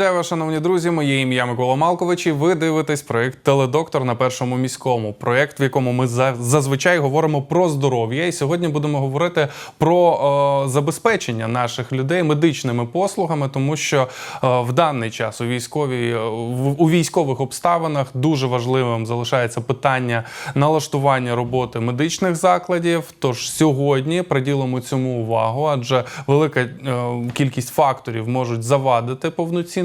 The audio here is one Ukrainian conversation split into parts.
Вітаю вас, шановні друзі. Моє ім'я Микола Малкович. і Ви дивитесь проект Теледоктор на першому міському. Проект, в якому ми за- зазвичай говоримо про здоров'я. І сьогодні будемо говорити про е, забезпечення наших людей медичними послугами, тому що е, в даний час у військовій е, в- у військових обставинах дуже важливим залишається питання налаштування роботи медичних закладів. Тож сьогодні приділимо цьому увагу, адже велика е, кількість факторів можуть завадити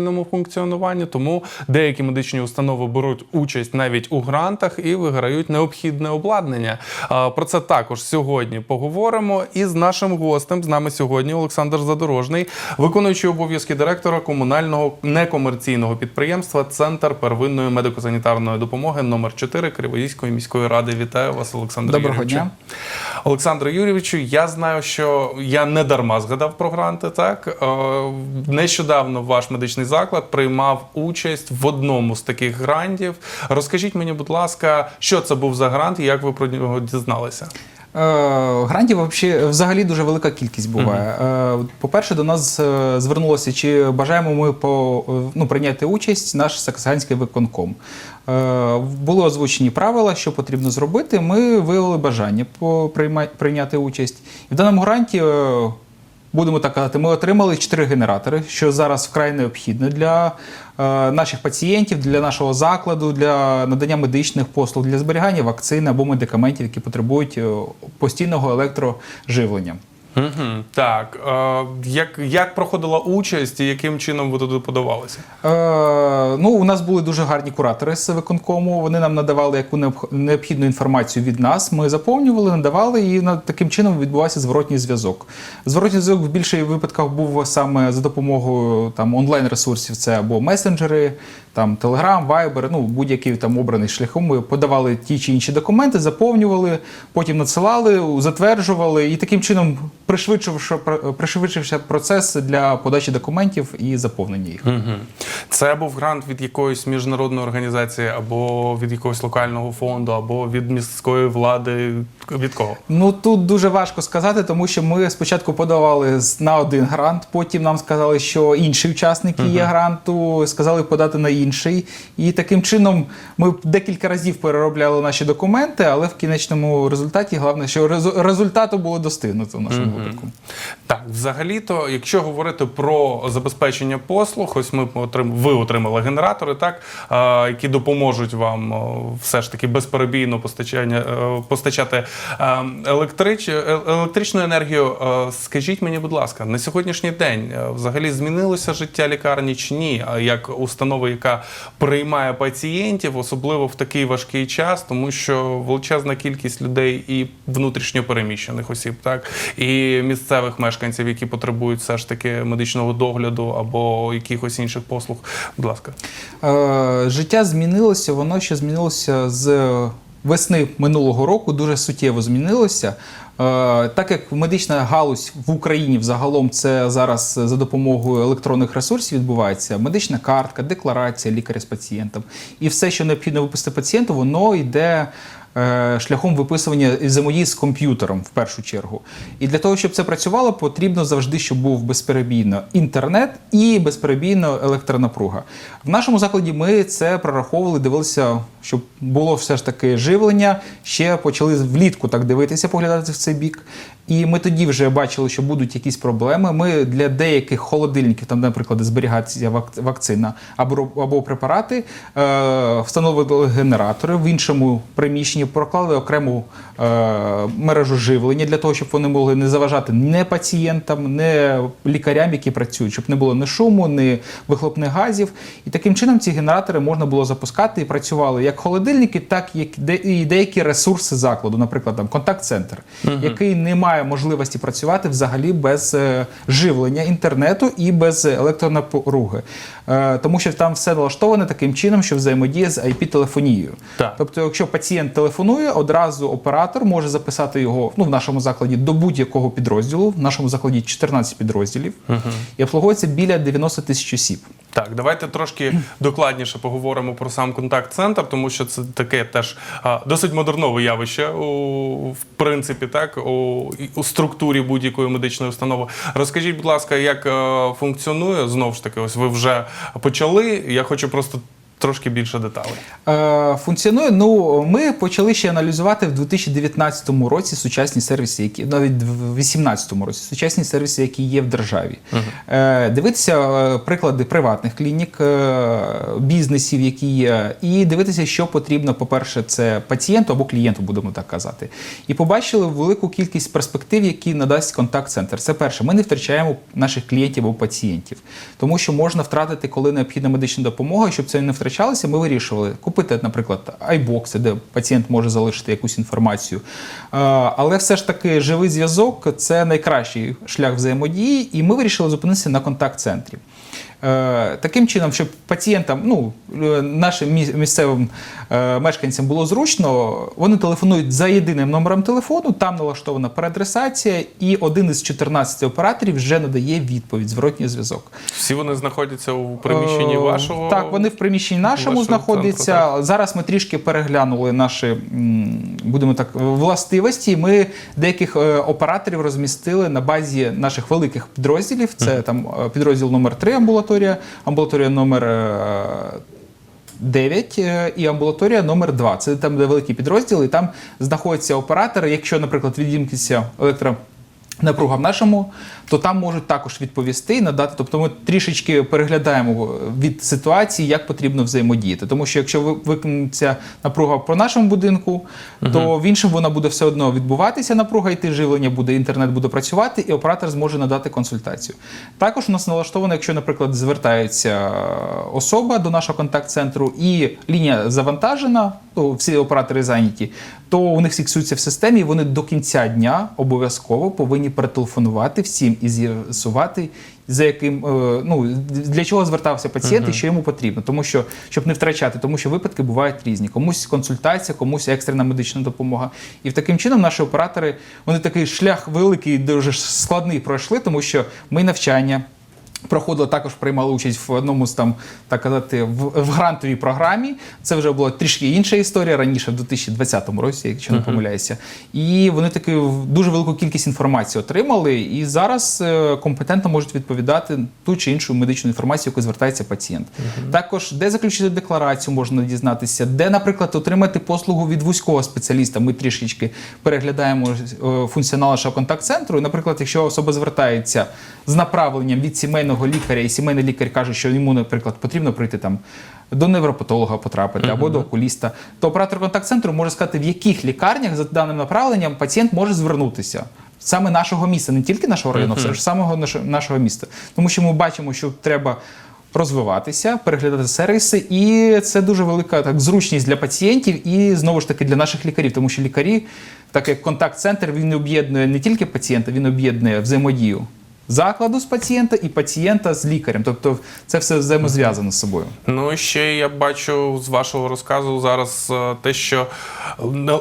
повноцінному функціонуванню. Тому деякі медичні установи беруть участь навіть у грантах і виграють необхідне обладнання. Про це також сьогодні поговоримо. І з нашим гостем з нами сьогодні Олександр Задорожний, виконуючий обов'язки директора комунального некомерційного підприємства Центр первинної медико-санітарної допомоги номер 4 Кривоїзької міської ради. Вітаю вас, Олександр Доброго Юрійовичу. дня. Олександр Юрійовичу, я знаю, що я не дарма згадав про гранти. Так Е, нещодавно ваш медичний заклад приймав участь в одному з таких грантів. Розкажіть мені, будь ласка, що це був за грант і як ви про нього дізналися? Е, Грантів вообще- взагалі дуже велика кількість буває. Е, По-перше, до нас е, звернулося, чи бажаємо ми по, е, ну, прийняти участь наш Саксаганський виконком. Е, Були озвучені правила, що потрібно зробити. Ми виявили бажання прийняти участь. І в даному гранті. Будемо так казати, ми отримали чотири генератори, що зараз вкрай необхідно для е, наших пацієнтів, для нашого закладу, для надання медичних послуг, для зберігання вакцин або медикаментів, які потребують е, постійного електроживлення. Угу. Так, е, як, як проходила участь і яким чином ви туди подавалися? Е, ну, у нас були дуже гарні куратори з виконкому. Вони нам надавали яку необх- необхідну інформацію від нас. Ми заповнювали, надавали, і таким чином відбувався зворотній зв'язок. Зворотній зв'язок в більшості випадках був саме за допомогою там онлайн-ресурсів. Це або месенджери, там Telegram, Viber, ну будь-який там обраний шляхом. Ми подавали ті чи інші документи, заповнювали, потім надсилали, затверджували, і таким чином пришвидшивши, пришвидшився процес для подачі документів і заповнення їх. Угу. Це був грант від якоїсь міжнародної організації, або від якогось локального фонду, або від міської влади. Від кого? Ну тут дуже важко сказати, тому що ми спочатку подавали на один грант, потім нам сказали, що інші учасники є гранту, сказали подати на інший. І таким чином ми декілька разів переробляли наші документи, але в кінечному результаті головне, що результату було достигнуто в нашому випадку. Так, взагалі-то, якщо говорити про забезпечення послуг, ось ми отрим... ви отримали генератори, так які допоможуть вам все ж таки безперебійно постачання е, постачати е, електрич... е, електричну енергію. Скажіть мені, будь ласка, на сьогоднішній день взагалі змінилося життя лікарні чи ні? А як установи, яка приймає пацієнтів, особливо в такий важкий час, тому що величезна кількість людей і внутрішньо переміщених осіб, так і місцевих мешканців, які потребують все ж таки медичного догляду або якихось інших послуг. Будь ласка. Е, життя змінилося, воно ще змінилося з весни минулого року, дуже суттєво змінилося. Е, Так як медична галузь в Україні взагалом це зараз за допомогою електронних ресурсів відбувається, медична картка, декларація лікаря з пацієнтом, і все, що необхідно випустити пацієнту, воно йде шляхом виписування взаємодії з комп'ютером в першу чергу. І для того, щоб це працювало, потрібно завжди, щоб був безперебійно інтернет і безперебійно електронапруга. В нашому закладі ми це прораховували, дивилися, щоб було все ж таки живлення. Ще почали влітку так дивитися, поглядати в цей бік. І ми тоді вже бачили, що будуть якісь проблеми. Ми для деяких холодильників, там, наприклад, де зберігається вакцина або, або препарати, е, встановили генератори в іншому приміщенні, проклали окрему е, мережу живлення для того, щоб вони могли не заважати не пацієнтам, не лікарям, які працюють, щоб не було ні шуму, ні вихлопних газів. І таким чином ці генератори можна було запускати і працювали як холодильники, так і де- і деякі ресурси закладу, наприклад, там контакт-центр, який не має можливості працювати взагалі без е, живлення інтернету і без електронапруги. Е, тому що там все налаштоване таким чином, що взаємодіє з IP-телефонією. Так. Тобто, якщо пацієнт телефонує телефонує, одразу оператор може записати його ну, в нашому закладі до будь-якого підрозділу. В нашому закладі 14 підрозділів і обслуговується біля 90 тисяч осіб. Так, давайте трошки докладніше поговоримо про сам контакт-центр, тому що це таке теж а, досить модернове явище у в принципі, так у, у структурі будь-якої медичної установи. Розкажіть, будь ласка, як е, функціонує знову ж таки? Ось ви вже почали. Я хочу просто трошки більше деталей. Е, функціонує. Ну, ми почали ще аналізувати в 2019 році сучасні сервіси, які навіть в 2018 році сучасні сервіси, які є в державі. Е, дивитися е, приклади приватних клінік, е, бізнесів, які є, і дивитися, що потрібно. По-перше, це пацієнту або клієнту, будемо так казати. І побачили велику кількість перспектив, які надасть контакт-центр. Це перше, ми не втрачаємо наших клієнтів або пацієнтів, тому що можна втратити, коли необхідна медична допомога, щоб це не втрачалося. Ми вирішували купити, наприклад, айбокси, де пацієнт може залишити якусь інформацію. Е, Але все ж таки живий зв'язок це найкращий шлях взаємодії, і ми вирішили зупинитися на контакт-центрі. Е, Таким чином, щоб пацієнтам, ну е, нашим місцевим е, мешканцям було зручно, вони телефонують за єдиним номером телефону, там налаштована переадресація, і один із 14 операторів вже надає відповідь, зворотній зв'язок. Всі вони знаходяться у приміщенні вашого Так, вони в приміщенні нашому знаходяться. центру, Зараз ми трішки переглянули наші, будемо так, властивості. Ми деяких операторів розмістили на базі наших великих підрозділів. Це там підрозділ номер 3 амбулаторія, амбулаторія номер. е, 9 е, і амбулаторія номер 2 Це там, де великі підрозділи, і там знаходяться оператор. Якщо, наприклад, відімкнеться електронапруга в нашому, то там можуть також відповісти і надати. Тобто ми трішечки переглядаємо від ситуації, як потрібно взаємодіяти. Тому що якщо ви- виконується напруга по нашому будинку, то в іншому вона буде все одно відбуватися. Напруга йти живлення буде, інтернет буде працювати, і оператор зможе надати консультацію. Також у нас налаштовано, якщо, наприклад, звертається особа до нашого контакт-центру і лінія завантажена, то всі оператори зайняті, то у них фіксується в системі. і Вони до кінця дня обов'язково повинні перетелефонувати всім і з'ясувати, за яким е, ну для чого звертався пацієнт і що йому потрібно, тому що щоб не втрачати, тому що випадки бувають різні. Комусь консультація, комусь екстрена медична допомога. І в таким чином наші оператори вони такий шлях великий, дуже складний пройшли, тому що ми навчання. Проходили також приймали участь в одному з там так казати в, в грантовій програмі. Це вже була трішки інша історія раніше, в 2020 році, якщо не помиляюся. І вони таку дуже велику кількість інформації отримали, і зараз е, компетентно можуть відповідати ту чи іншу медичну інформацію, яку звертається пацієнт. Також де заключити декларацію, можна дізнатися, де, наприклад, отримати послугу від вузького спеціаліста. Ми трішечки переглядаємо е, функціонал нашого контакт-центру. І, Наприклад, якщо особа звертається з направленням від сімейного лікаря, і сімейний лікар каже, що йому, наприклад, потрібно прийти там до невропатолога потрапити або до окуліста, то оператор контакт-центру може сказати, в яких лікарнях за даним направленням пацієнт може звернутися. Саме нашого міста, не тільки нашого району, все ж самого нашого, нашого міста. Тому що ми бачимо, що треба розвиватися, переглядати сервіси, і це дуже велика так зручність для пацієнтів і знову ж таки для наших лікарів, тому що лікарі, так як контакт-центр, він об'єднує не тільки пацієнта, він об'єднує взаємодію закладу з пацієнта і пацієнта з лікарем. Тобто це все взаємозв'язано з собою. Ну ще я бачу з вашого розказу зараз е, те, що е,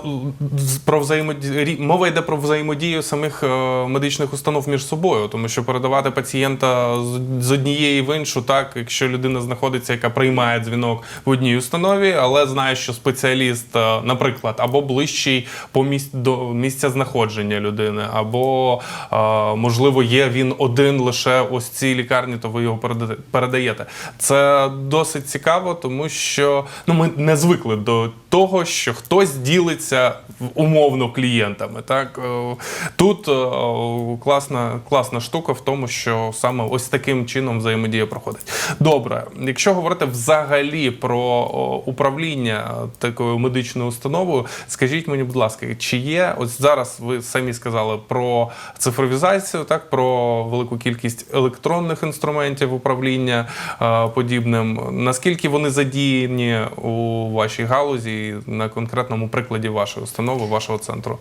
про взаємодію мова йде про взаємодію самих е, медичних установ між собою, тому що передавати пацієнта з- однієї в іншу, так якщо людина знаходиться, яка приймає дзвінок в одній установі, але знає, що спеціаліст, наприклад, або ближчий по місць до місця знаходження людини, або можливо є він один лише ось цій лікарні, то ви його переда- передаєте. Це досить цікаво, тому що ну ми не звикли до того, що хтось ділиться умовно клієнтами. Так Е, тут е, класна, класна штука в тому, що саме ось таким чином взаємодія проходить. Добре, якщо говорити взагалі про управління такою медичною установою, скажіть мені, будь ласка, чи є ось зараз ви самі сказали про цифровізацію, так про велику кількість електронних інструментів управління е, подібним. Наскільки вони задіяні у вашій галузі на конкретному прикладі вашої установи, вашого центру?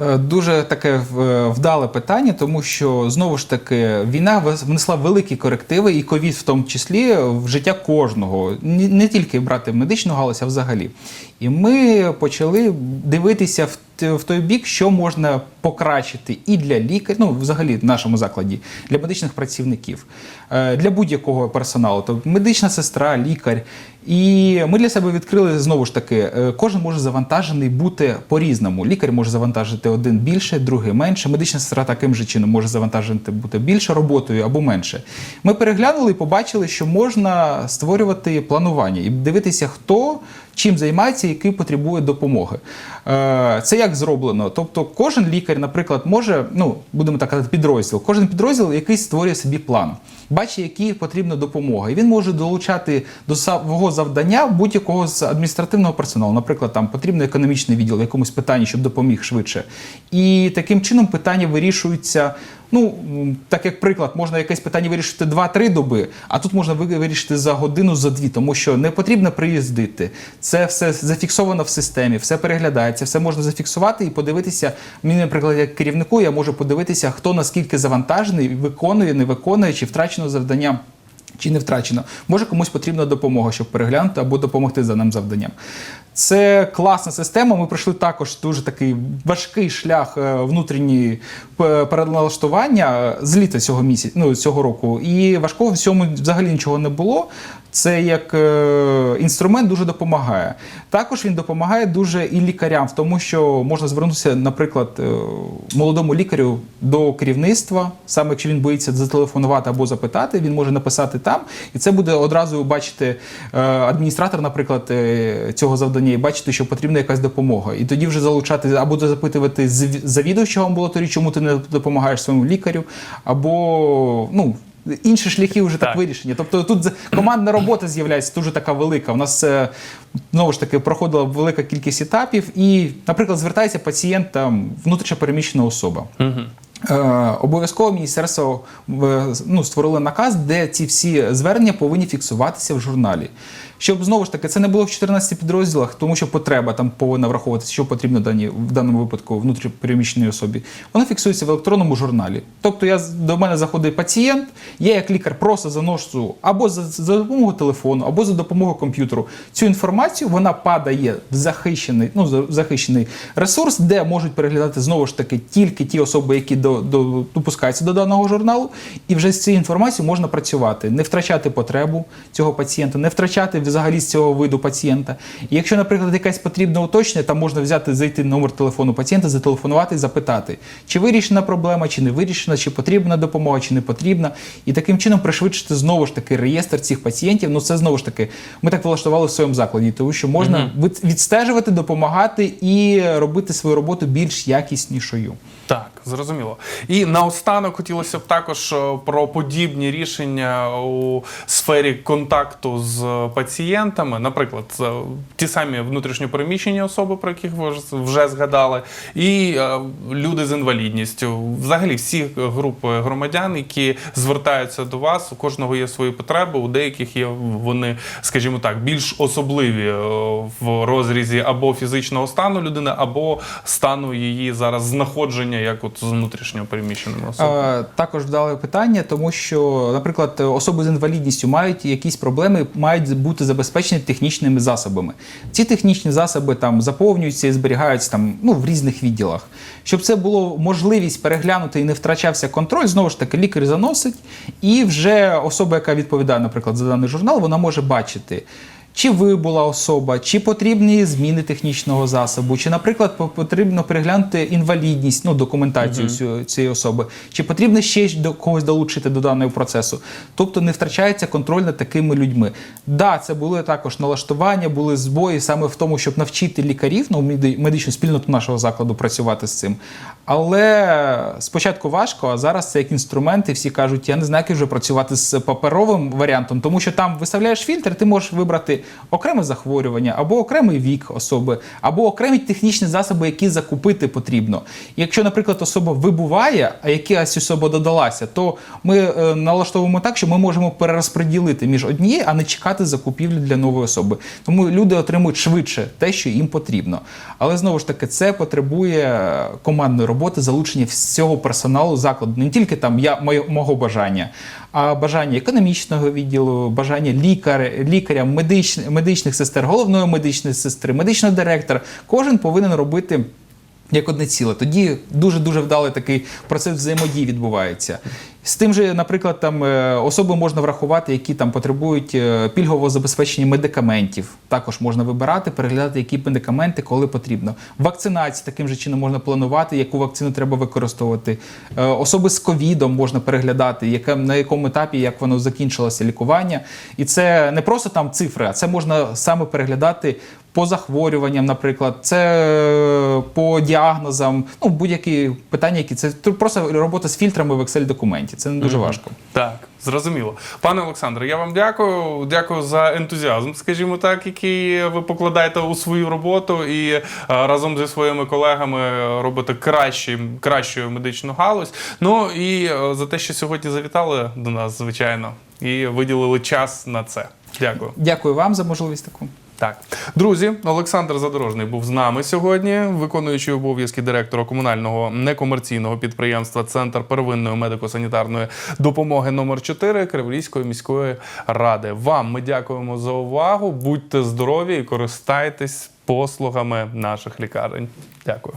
Е, Дуже таке вдале питання, тому що знову ж таки війна внесла великі корективи, і ковід в тому числі в життя кожного, не тільки брати медичну галузь, а взагалі. І ми почали дивитися в, в той бік, що можна покращити і для лікарів, ну взагалі в нашому закладі, для медичних працівників, е, для будь-якого персоналу, тобто медична сестра, лікар. І ми для себе відкрили знову ж таки, е, кожен може завантажений бути по-різному. Лікар може завантажити один більше, другий менше. Медична сестра таким же чином може завантажити бути більше роботою або менше. Ми переглянули і побачили, що можна створювати планування і дивитися, хто чим займається, який потребує допомоги. Е, Це як зроблено? Тобто, кожен лікар, наприклад, може, ну будемо так казати, підрозділ. Кожен підрозділ якийсь створює собі план, бачить, які потрібна допомога, і він може долучати до свого завдання будь-якого з адміністративного персоналу. Наприклад, там потрібен економічний відділ якомусь питанні, щоб допоміг швидше. І таким чином питання вирішуються. Ну, так як приклад, можна якесь питання вирішити 2-3 доби, а тут можна вирішити за годину, за дві, тому що не потрібно приїздити. Це все зафіксовано в системі, все переглядається, все можна зафіксувати і подивитися. Мені, наприклад, як керівнику, я можу подивитися, хто наскільки завантажений, виконує, не виконує, чи втрачено завдання. Чи не втрачено, може комусь потрібна допомога, щоб переглянути або допомогти за ним завданням. Це класна система. Ми пройшли також дуже такий важкий шлях е, внутрішньої переналаштування е, з літа цього місяця, ну цього року. І важкого в цьому взагалі нічого не було. Це як е, інструмент дуже допомагає. Також він допомагає дуже і лікарям, в тому що можна звернутися, наприклад, е, молодому лікарю до керівництва, саме якщо він боїться зателефонувати або запитати, він може написати там, і це буде одразу бачити е, адміністратор, наприклад, цього завдання, і бачити, що потрібна якась допомога. І тоді вже залучати або запитувати завідувачого амбулаторії, чому ти не допомагаєш своєму лікарю, або ну. Інші шляхи вже так, Так. вирішені. Тобто тут командна робота з'являється дуже така велика. У нас е, знову ж таки проходила велика кількість етапів, і, наприклад, звертається пацієнт там внутрішньопереміщена особа. Е, обов'язково міністерство е, ну, створило наказ, де ці всі звернення повинні фіксуватися в журналі. Щоб знову ж таки це не було в 14 підрозділах, тому що потреба там повинна враховуватися, що потрібно дані в даному випадку внутрішньопереміщеній особі. Воно фіксується в електронному журналі. Тобто я до мене заходить пацієнт, я як лікар просто заношу або за, за допомогою телефону, або за допомогою комп'ютеру. Цю інформацію вона падає в захищений, ну захищений ресурс, де можуть переглядати знову ж таки тільки ті особи, які до, до, допускаються до даного журналу, і вже з цією інформацією можна працювати, не втрачати потребу цього пацієнта, не втрачати взагалі з цього виду пацієнта. І якщо, наприклад, якесь потрібне уточнення, там можна взяти, зайти на номер телефону пацієнта, зателефонувати і запитати, чи вирішена проблема, чи не вирішена, чи потрібна допомога, чи не потрібна. І таким чином пришвидшити знову ж таки реєстр цих пацієнтів. Ну це знову ж таки, ми так влаштували в своєму закладі, тому що можна від- відстежувати, допомагати і робити свою роботу більш якіснішою. Так, зрозуміло. І наостанок хотілося б також е, про подібні рішення у сфері контакту з пацієнтами, наприклад, е, ті самі внутрішньопереміщені особи, про яких ви вже згадали, і е, люди з інвалідністю, взагалі всі групи громадян, які звертаються до вас, у кожного є свої потреби, у деяких є вони, скажімо так, більш особливі е, в розрізі або фізичного стану людини, або стану її зараз знаходження, як от з внутрішньо переміщеними особами. Е, Також вдале питання, тому що, наприклад, особи з інвалідністю мають якісь проблеми, мають бути забезпечені технічними засобами. Ці технічні засоби там заповнюються і зберігаються там ну в різних відділах. Щоб це було можливість переглянути і не втрачався контроль, знову ж таки, лікар заносить, і вже особа, яка відповідає, наприклад, за даний журнал, вона може бачити. Чи вибула особа, чи потрібні зміни технічного засобу, чи, наприклад, по- потрібно переглянути інвалідність, ну документацію цю- цієї особи, чи потрібно ще до когось долучити до даного процесу. Тобто не втрачається контроль над такими людьми. Да, це були також налаштування, були збої саме в тому, щоб навчити лікарів, ну меди- медичну спільноту нашого закладу працювати з цим. Але спочатку важко, а зараз це як інструмент, і всі кажуть, я не знаю, як вже працювати з паперовим варіантом, тому що там виставляєш фільтр, ти можеш вибрати окреме захворювання, або окремий вік особи, або окремі технічні засоби, які закупити потрібно. Якщо, наприклад, особа вибуває, а якась особа додалася, то ми е, налаштовуємо так, що ми можемо перерозподілити між однією, а не чекати закупівлі для нової особи. Тому люди отримують швидше те, що їм потрібно. Але знову ж таки, це потребує е, командної роботи, залучення всього персоналу закладу, не тільки там я моє, мого бажання, а бажання економічного відділу, бажання лікаря, лікаря медич, медичних сестер, головної медичної сестри, медичного директора. Кожен повинен робити. Як одне ціле, тоді дуже дуже вдалий такий процес взаємодії відбувається. З тим же, наприклад, там е, особи можна врахувати, які там потребують е, пільгового забезпечення медикаментів. Також можна вибирати, переглядати, які медикаменти, коли потрібно. Вакцинації таким же чином можна планувати, яку вакцину треба використовувати. Е, Особи з ковідом можна переглядати, яке на якому етапі як воно закінчилося лікування. І це не просто там цифри, а це можна саме переглядати по захворюванням, наприклад, це по діагнозам, ну будь-які питання, які це просто робота з фільтрами в Excel документі. Це не дуже важко. Так, зрозуміло. Пане Олександре, я вам дякую. Дякую за ентузіазм, скажімо так, який ви покладаєте у свою роботу і е, разом зі своїми колегами робите кращий, кращу медичну галузь. Ну і е, за те, що сьогодні завітали до нас, звичайно, і виділили час на це. Дякую. Дякую вам за можливість таку. Так, друзі, Олександр Задорожний був з нами сьогодні, виконуючий обов'язки директора комунального некомерційного підприємства Центр первинної медико-санітарної допомоги номер 4 Криворізької міської ради. Вам ми дякуємо за увагу. Будьте здорові і користайтесь послугами наших лікарень. Дякую.